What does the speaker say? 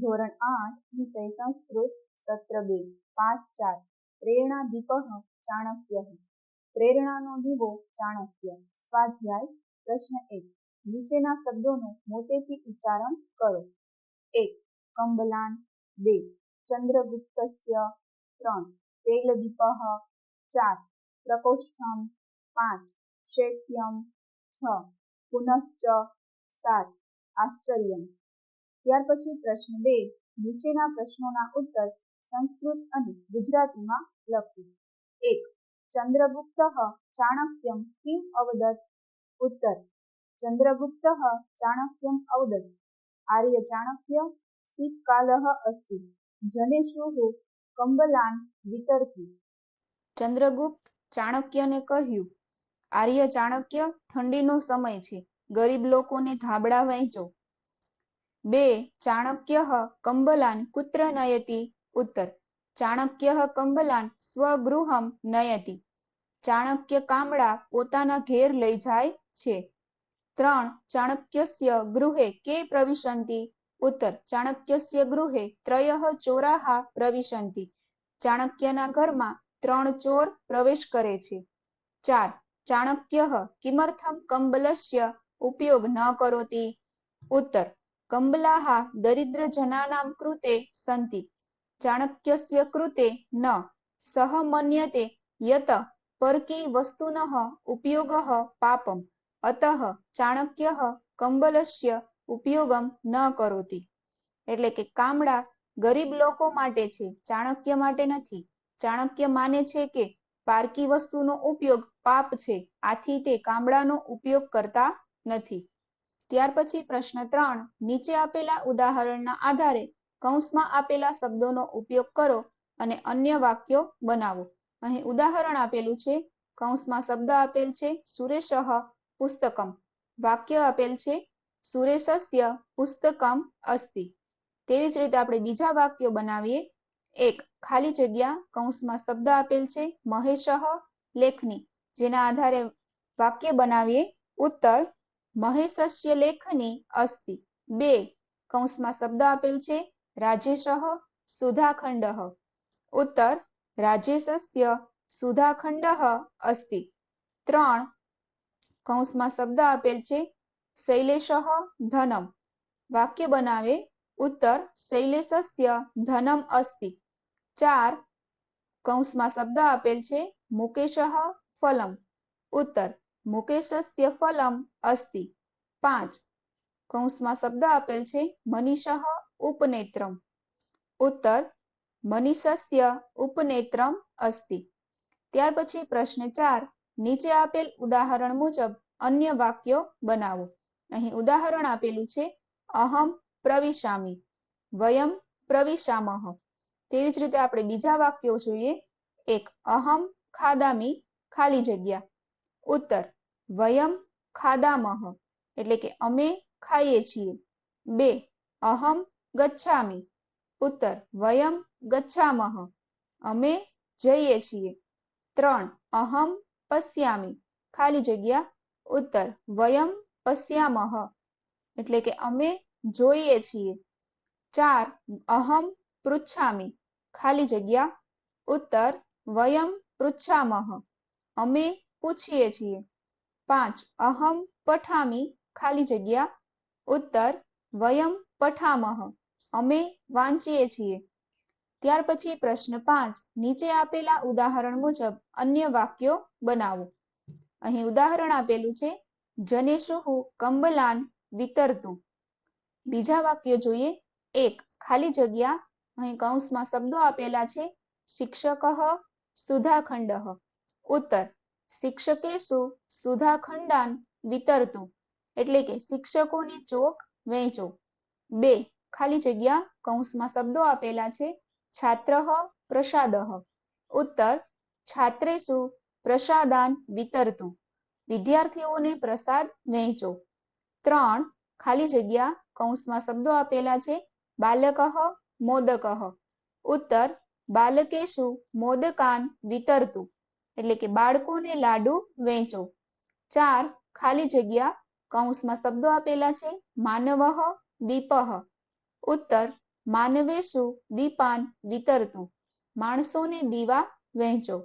ધોરણ આઠ વિષય સંસ્કૃત સત્ર બે પાઠ ચાર, પ્રેરણા દીપ ચાણક્ય પ્રેરણાનો દીવો ચાણક્ય, સ્વાધ્યાય, પ્રશ્ન એક, નીચેના શબ્દોનું મોટેથી ઉચ્ચારણ કરો. એક, કંબલાન, બે, ચંદ્રગુપ્તસ્ય, ત્રણ તૈલદીપઃ ચાર, પ્રકોષ્ઠમ, પાંચ, શૈત્યમ, છ, પુનશ્ચ, સાત, આશ્ચર્યમ. ત્યાર પછી પ્રશ્ન બે, નીચેના પ્રશ્નોના ઉત્તર સંસ્કૃત અને ગુજરાતીમાં લખવું એક, ચંદ્રગુપ્ત ચાણક્યમ કિમ અવદત ઉત્તર, ચંદ્રગુપ્ત ચાણક્યમ અવદત આર્ય ચાણક્ય શીતકાલ અસ્તિ. જનેષુઃ કંબલાન વિતરકી ચંદ્રગુપ્ત ચાણક્યને કહ્યું, આર્ય ચાણક્ય, ઠંડીનો સમય છે. ગરીબ લોકોને ધાબળા વહેંચો. બે, ચાણક્ય કંબલાન, કુત્ર નયતિ, ઉત્તર. ચાણક્ય કંબલાન, સ્વગૃહમ નયતિ. ચાણક્ય કામડા પોતાના ઘેર લઈ જાય છે. ત્રણ, ચાણક્યસ્ય ગૃહે કે પ્રવિશંતિ? ઉત્તર, ચાણક્યસ્ય ગૃહે ત્રયઃ ચોરાહા પ્રવિશંતિ. ચાણક્યના ઘરમાં ત્રણ ચોર પ્રવેશ કરે છે. ચાર, ચાણક્ય કિમર્થમ કંબલસ્ય ઉપયોગ ન કરોતિ? ઉત્તર કંબલાહ દરિદ્રજનાનાં કૃતે સંતિ, ચાણક્યસ્ય કૃતે ન, સહ મન્યતે યત, પરકી વસ્તુનઃ ઉપયોગઃ પાપમ, અતઃ ચાણક્યઃ કંબલસ્ય ઉપયોગમ ન કરોતિ. એટલે કે કામડા ગરીબ લોકો માટે છે, ચાણક્ય માટે નથી. ચાણક્ય માને છે કે પારકી વસ્તુનો ઉપયોગ પાપ છે, આથી તે કામડાનો ઉપયોગ કરતા નથી. ત્યાર પછી પ્રશ્ન ત્રણ, નીચે આપેલા ઉદાહરણના આધારે કૌંસમાં આપેલા શબ્દોનો ઉપયોગ કરો અને અન્ય વાક્યો બનાવો. અહીં ઉદાહરણ આપેલું છે, કૌંસમાં શબ્દ આપેલ છે, સુરેશ પુસ્તકમ. વાક્ય આપેલ છે, સુરેશસ્ય પુસ્તકમ અસ્તિ. તેવી જ રીતે આપણે બીજા વાક્યો બનાવીએ. એક, ખાલી જગ્યા, કૌંસમાં શબ્દ આપેલ છે, મહેશ લેખની. જેના આધારે વાક્ય બનાવીએ. ઉત્તર મહેશસ્ય લેખની અસ્તિ. બે કૌંસમાં શબ્દ આપેલ છે, રાજેશ સુધાખંડ. ઉત્તર, રાજેશસ્ય સુધાખંડ અસ્તિ. ત્રણ કૌંસમાં શબ્દ આપેલ છે શૈલેષ ધનમ. વાક્ય બનાવે, ઉત્તર શૈલેષસ્ય ધનમ અસ્તિ. ચાર કૌંસમાં શબ્દ આપેલ છે, મુકેશ ફલમ. ઉત્તર મુકેશસ્ય ફલમ અસ્તિ. પાંચ. કૌંસમાં શબ્દ આપેલ છે, મનીષ ઉપનેત્રમ. ઉત્તર. મનીષસ્ય ઉપનેત્રમ અસ્તિ. ત્યાર પછી પ્રશ્ન ચાર. નીચે આપેલ ઉદાહરણ મુજબ અન્ય વાક્યો બનાવો. અહીં ઉદાહરણ આપેલું છે, અહમ પ્રવિશામી, વયમ પ્રવિશામહ તેવી જ રીતે આપણે બીજા વાક્યો જોઈએ. એક, અહમ ખાદામી, ખાલી જગ્યા. ઉત્તર. વયમ ખાદામહ, એટલે કે અમે ખાઈએ છીએ. બે, અહમ ગચ્છામી. ઉત્તર, વયમ ગચ્છામહ, અમે જઈએ છીએ. ત્રણ, અહમ પશ્યામી. ખાલી જગ્યા. ઉત્તર, વયમ પશ્યામહ, એટલે કે અમે જોઈએ છીએ. ચાર, અહમ પૃચ્છામી. ખાલી જગ્યા. ઉત્તર, વયમ પૃચ્છામહ, અમે પૂછીએ છીએ. પાંચ. અહમ પઠામી, ખાલી જગ્યા. ઉત્તર, વયમ પઠામહ. અમે વાંચીએ છીએ. ત્યાર પછી પ્રશ્ન પાંચ. નીચે આપેલા ઉદાહરણ મુજબ અન્ય વાક્યો બનાવો. અહીં ઉદાહરણ આપેલું છે જનેશુહુ કંબલાન વિતરતું. બીજા વાક્ય જોઈએ, એક, ખાલી જગ્યા. અહીં કૌંસમાં શબ્દો આપેલા છે, શિક્ષક સુધાખંડ. ઉત્તર શિક્ષકેશુ સુધાખંડાન વિતરતું. એટલે કે શિક્ષકોને ચોક વહેંચો બે, ખાલી જગ્યા કૌંસમાં શબ્દો આપેલા છે. છાત્ર, પ્રસાદ. ઉત્તર છાત્રેશુ પ્રસાદાન વિતરતું. વિદ્યાર્થીઓને પ્રસાદ વહેંચો ત્રણ, ખાલી જગ્યા કૌંસમાં શબ્દો આપેલા છે. બાલક, મોદક. ઉત્તર બાલકેશુ મોદકાન વિતરતું. એટલે કે બાળકોને લાડુ વહેંચો ચાર, ખાલી જગ્યા, કૌંસમાં શબ્દો આપેલા છે, માનવ દીપહ ઉત્તર, માનવેશુ દીપાન વિતરતું. માણસોને દીવા વહેંચો